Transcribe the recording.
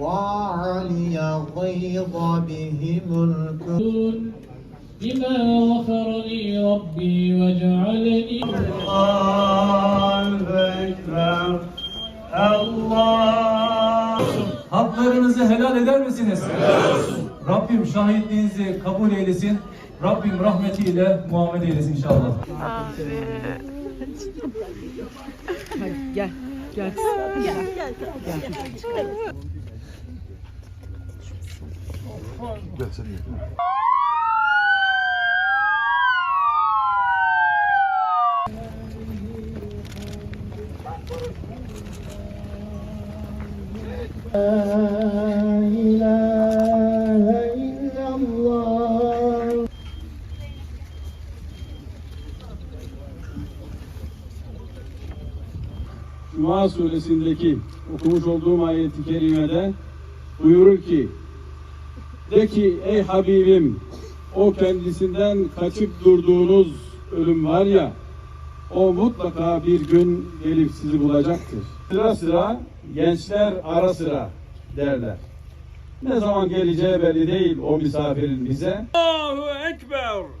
وعلي غيظ بهم الكفر بما غفر لي ربي وجعلني Haklarınızı helal eder misiniz? Rabbim şahitliğinizi kabul eylesin. Rabbim rahmetiyle muamele eylesin inşallah. Gel. Gel. Gel. Gel. Gel. Gel sen Uh... Cuma suresindeki okumuş olduğum ayeti kerimede buyurur ki de ki ey Habibim o kendisinden kaçıp durduğunuz ölüm var ya o mutlaka bir gün gelip sizi bulacaktır. Sıra sıra gençler ara sıra derler. Ne zaman geleceği belli değil o misafirin bize. Allahu Ekber.